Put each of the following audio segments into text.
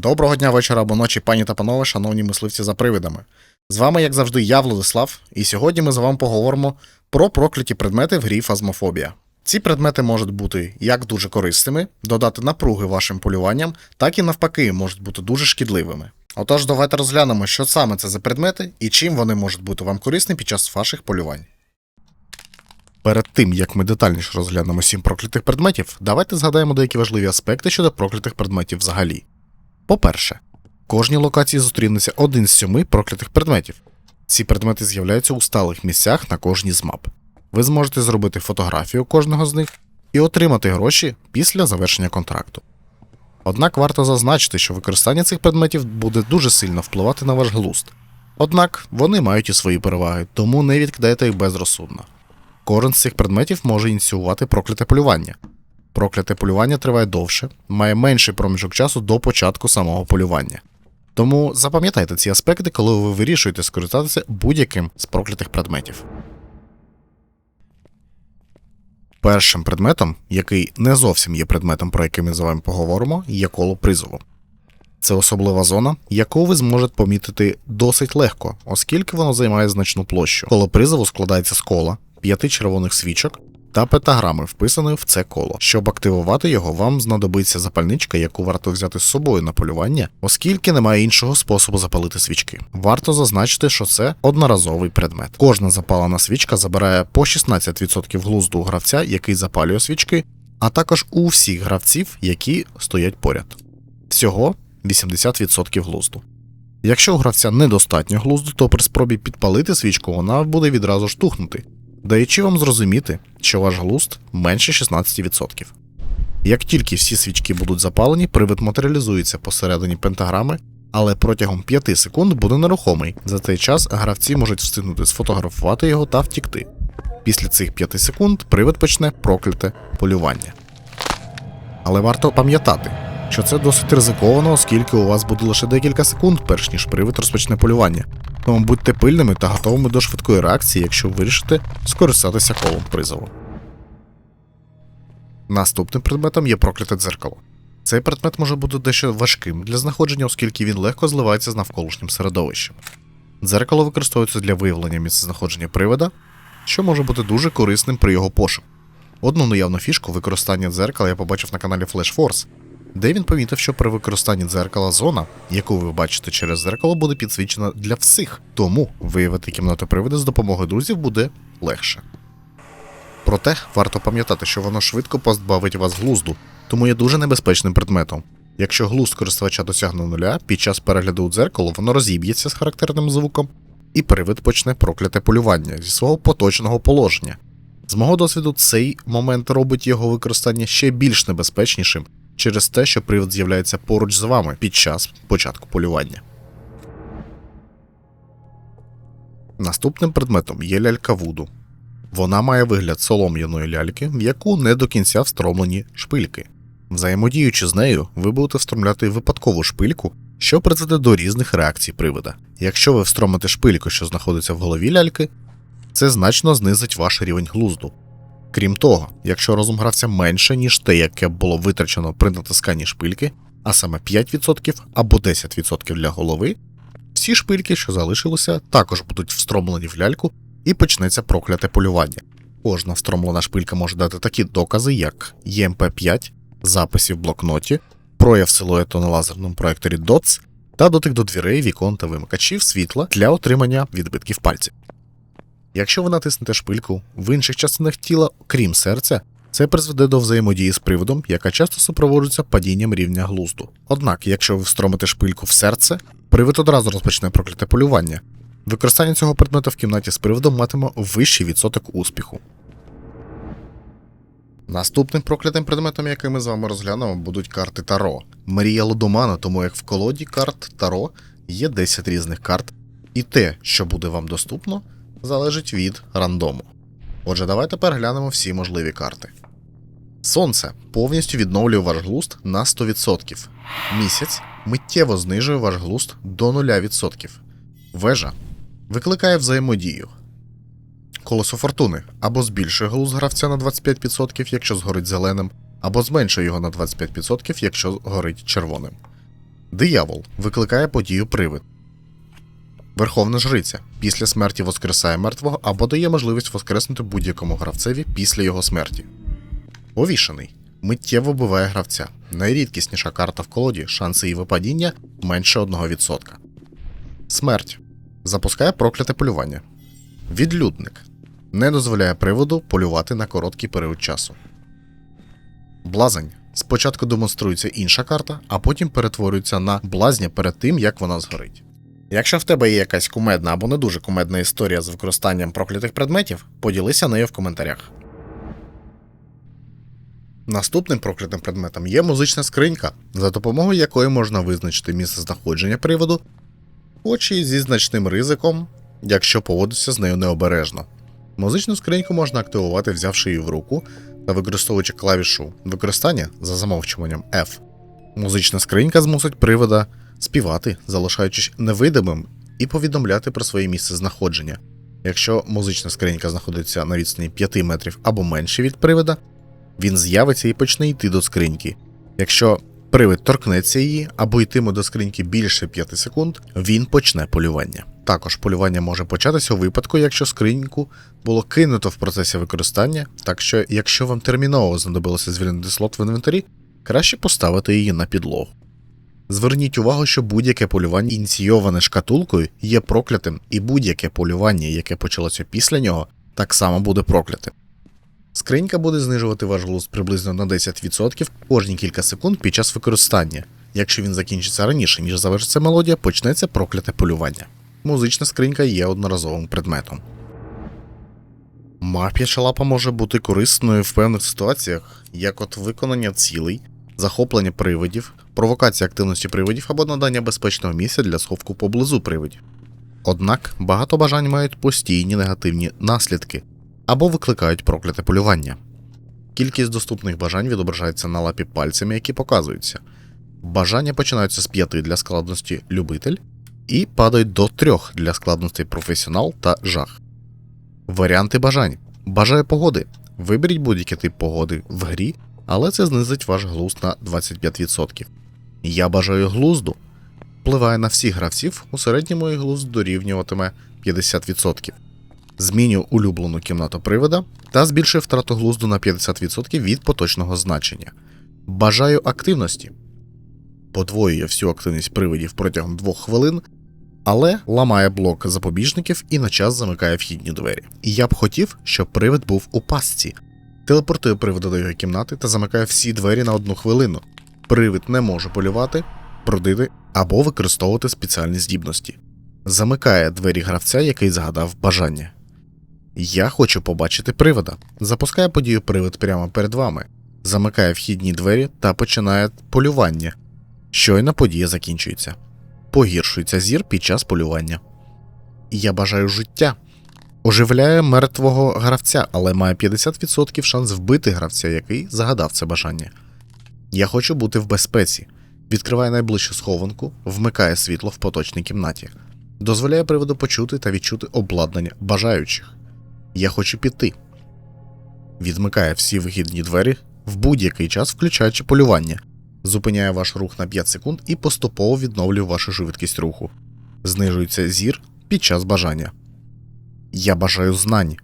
Доброго дня, вечора або ночі, пані та панове, шановні мисливці за привидами. З вами, як завжди, я, Владислав, і сьогодні ми з вами поговоримо про прокляті предмети в грі Фазмофобія. Ці предмети можуть бути як дуже корисними, додати напруги вашим полюванням, так і навпаки можуть бути дуже шкідливими. Отож, давайте розглянемо, що саме це за предмети і чим вони можуть бути вам корисні під час ваших полювань. Перед тим, як ми детальніше розглянемо сім проклятих предметів, давайте згадаємо деякі важливі аспекти щодо проклятих предметів взагалі. По-перше, в кожній локації зустрінеться один з сьоми проклятих предметів. Ці предмети з'являються у сталих місцях на кожній з мап. Ви зможете зробити фотографію кожного з них і отримати гроші після завершення контракту. Однак варто зазначити, що використання цих предметів буде дуже сильно впливати на ваш глузд. Однак вони мають і свої переваги, тому не відкидайте їх безрозсудно. Кожен з цих предметів може ініціювати прокляте полювання. Прокляте полювання триває довше, має менший проміжок часу до початку самого полювання. Тому запам'ятайте ці аспекти, коли ви вирішуєте скористатися будь-яким з проклятих предметів. Першим предметом, який не зовсім є предметом, про який ми з вами поговоримо, є коло призову. Це особлива зона, яку ви зможете помітити досить легко, оскільки воно займає значну площу. Коло призову складається з кола, п'яти червоних свічок та пентаграми, вписаної в це коло. Щоб активувати його, вам знадобиться запальничка, яку варто взяти з собою на полювання, оскільки немає іншого способу запалити свічки. Варто зазначити, що це одноразовий предмет. Кожна запалена свічка забирає по 16% глузду у гравця, який запалює свічки, а також у всіх гравців, які стоять поряд. Всього 80% глузду. Якщо у гравця недостатньо глузду, то при спробі підпалити свічку вона буде відразу штухнути, даючи вам зрозуміти, що ваш глузд менше 16%. Як тільки всі свічки будуть запалені, привид матеріалізується посередині пентаграми, але протягом 5 секунд буде нерухомий. За цей час гравці можуть встигнути сфотографувати його та втікти. Після цих 5 секунд привид почне прокляте полювання. Але варто пам'ятати, що це досить ризиковано, оскільки у вас буде лише декілька секунд, перш ніж привид розпочне полювання. Тому будьте пильними та готовими до швидкої реакції, якщо вирішите скористатися колом призову. Наступним предметом є прокляте дзеркало. Цей предмет може бути дещо важким для знаходження, оскільки він легко зливається з навколишнім середовищем. Дзеркало використовується для виявлення місцезнаходження привида, що може бути дуже корисним при його пошуку. Одну наявну фішку використання дзеркала я побачив на каналі Flash Force, де він помітив, що при використанні дзеркала зона, яку ви бачите через дзеркало, буде підсвічена для всіх, тому виявити кімнату привида з допомогою друзів буде легше. Проте варто пам'ятати, що воно швидко позбавить вас глузду, тому є дуже небезпечним предметом. Якщо глузд користувача досягне нуля, під час перегляду у дзеркало воно розіб'ється з характерним звуком, і привид почне прокляте полювання зі свого поточного положення. З мого досвіду, цей момент робить його використання ще більш небезпечнішим через те, що привид з'являється поруч з вами під час початку полювання. Наступним предметом є лялька Вуду. Вона має вигляд солом'яної ляльки, в яку не до кінця встромлені шпильки. Взаємодіючи з нею, ви будете встромляти випадкову шпильку, що призведе до різних реакцій привида. Якщо ви встромите шпильку, що знаходиться в голові ляльки, це значно знизить ваш рівень глузду. Крім того, якщо розум гравця менше, ніж те, яке було витрачено при натисканні шпильки, а саме 5% або 10% для голови, всі шпильки, що залишилися, також будуть встромлені в ляльку і почнеться прокляте полювання. Кожна встромлена шпилька може дати такі докази, як ЄМП5, записи в блокноті, прояв силуету на лазерному проекторі DOTS та дотик до дверей, вікон та вимикачів світла для отримання відбитків пальців. Якщо ви натиснете шпильку в інших частинах тіла, крім серця, це призведе до взаємодії з приводом, яка часто супроводжується падінням рівня глузду. Однак, якщо ви встромите шпильку в серце, привид одразу розпочне прокляте полювання. Використання цього предмета в кімнаті з приводом матиме вищий відсоток успіху. Наступним проклятим предметом, який ми з вами розглянемо, будуть карти Таро. Мрія Лудомана, тому як в колоді карт Таро є 10 різних карт, і те, що буде вам доступно, залежить від рандому. Отже, давайте переглянемо всі можливі карти. Сонце повністю відновлює ваш глузд на 100%. Місяць миттєво знижує ваш глузд до 0%. Вежа викликає взаємодію. Колесо фортуни або збільшує глузд гравця на 25%, якщо згорить зеленим, або зменшує його на 25%, якщо горить червоним. Диявол викликає подію привид. Верховна жриця після смерті воскресає мертвого або дає можливість воскреснути будь-якому гравцеві після його смерті. Повішений миттєво вбиває гравця. Найрідкісніша карта в колоді, шанси її випадіння менше 1%. Смерть запускає прокляте полювання. Відлюдник не дозволяє приводу полювати на короткий період часу. Блазень спочатку демонструється інша карта, а потім перетворюється на блазня перед тим, як вона згорить. Якщо в тебе є якась кумедна або не дуже кумедна історія з використанням проклятих предметів, поділися нею в коментарях. Наступним проклятим предметом є музична скринька, за допомогою якої можна визначити місце знаходження приводу, хоч і зі значним ризиком, якщо поводитися з нею необережно. Музичну скриньку можна активувати, взявши її в руку та використовуючи клавішу використання за замовчуванням F. Музична скринька змусить привода співати, залишаючись невидимим, і повідомляти про своє місце знаходження. Якщо музична скринька знаходиться на відстані 5 метрів або менше від привода, він з'явиться і почне йти до скриньки. Якщо привид торкнеться її або йтиме до скриньки більше 5 секунд, він почне полювання. Також полювання може початися у випадку, якщо скриньку було кинуто в процесі використання, так що, якщо вам терміново знадобилося звільнити слот в інвентарі, краще поставити її на підлогу. Зверніть увагу, що будь-яке полювання, ініційоване шкатулкою, є проклятим, і будь-яке полювання, яке почалося після нього, так само буде проклятим. Скринька буде знижувати ваш глузд приблизно на 10% кожні кілька секунд під час використання. Якщо він закінчиться раніше, ніж завершиться мелодія, почнеться прокляте полювання. Музична скринька є одноразовим предметом. Мап'яча лапа може бути корисною в певних ситуаціях, як от виконання цілей, захоплення привидів, провокація активності привидів або надання безпечного місця для сховку поблизу привидів. Однак багато бажань мають постійні негативні наслідки або викликають прокляте полювання. Кількість доступних бажань відображається на лапі пальцями, які показуються. Бажання починаються з 5 для складності любитель і падають до 3 для складностей професіонал та жах. Варіанти бажань. Бажаю погоди. Виберіть будь-який тип погоди в грі, але це знизить ваш глузд на 25%. Я бажаю глузду. Впливає на всіх гравців, у середньому і глузд дорівнюватиме 50%. Зміню улюблену кімнату привода та збільшую втрату глузду на 50% від поточного значення. Бажаю активності. Подвоює всю активність привидів протягом 2 хвилин, але ламає блок запобіжників і на час замикає вхідні двері. І я б хотів, щоб привид був у пастці. Телепортує привида до його кімнати та замикає всі двері на одну хвилину. Привид не може полювати, бродити або використовувати спеціальні здібності. Замикає двері гравця, який згадав бажання. Я хочу побачити привода. Запускає подію привид прямо перед вами, замикає вхідні двері та починає полювання. Щойно подія закінчується. Погіршується зір під час полювання. Я бажаю життя. Оживляє мертвого гравця, але має 50% шанс вбити гравця, який загадав це бажання. Я хочу бути в безпеці. Відкриває найближчу схованку, вмикає світло в поточній кімнаті, дозволяє приводу почути та відчути обладнання бажаючих. Я хочу піти. Відмикає всі вихідні двері в будь-який час, включаючи полювання, зупиняє ваш рух на 5 секунд і поступово відновлює вашу швидкість руху. Знижується зір під час бажання. Я бажаю знань.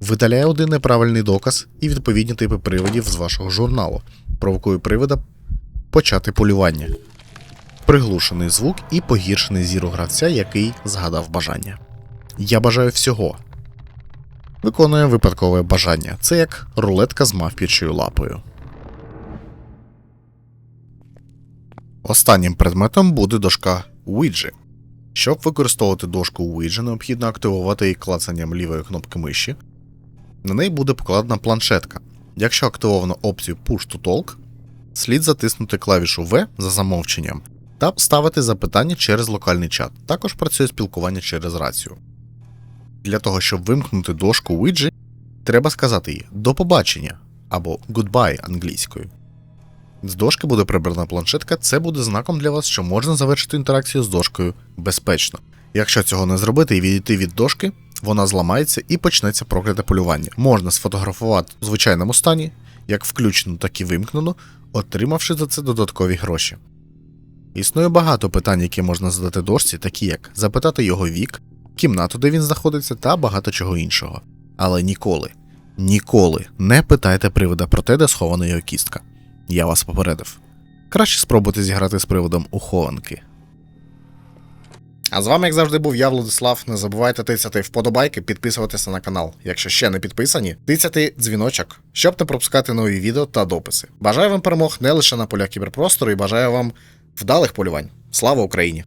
Видаляє один неправильний доказ і відповідні типи привидів з вашого журналу. Провокує привида почати полювання. Приглушений звук і погіршений зір у гравця, який згадав бажання. Я бажаю всього. Виконує випадкове бажання. Це як рулетка з мавпічою лапою. Останнім предметом буде дошка Ouija. Щоб використовувати дошку Ouija, необхідно активувати її клацанням лівої кнопки миші. На неї буде покладена планшетка. Якщо активовано опцію Push to Talk, слід затиснути клавішу V за замовченням та ставити запитання через локальний чат. Також працює спілкування через рацію. Для того, щоб вимкнути дошку Ouija, треба сказати їй до побачення або goodbye англійською. З дошки буде прибрана планшетка, це буде знаком для вас, що можна завершити інтеракцію з дошкою безпечно. Якщо цього не зробити і відійти від дошки, вона зламається і почнеться прокляте полювання. Можна сфотографувати у звичайному стані, як включено, так і вимкнено, отримавши за це додаткові гроші. Існує багато питань, які можна задати дошці, такі як запитати його вік, кімнату, де він знаходиться, та багато чого іншого. Але ніколи, ніколи не питайте привида про те, де схована його кістка. Я вас попередив. Краще спробуйте зіграти з приводом ухованки. А з вами, як завжди, був я, Владислав. Не забувайте тицяти вподобайки, підписуватися на канал. Якщо ще не підписані, тицяти дзвіночок, щоб не пропускати нові відео та дописи. Бажаю вам перемог не лише на полях кіберпростору і бажаю вам вдалих полювань. Слава Україні!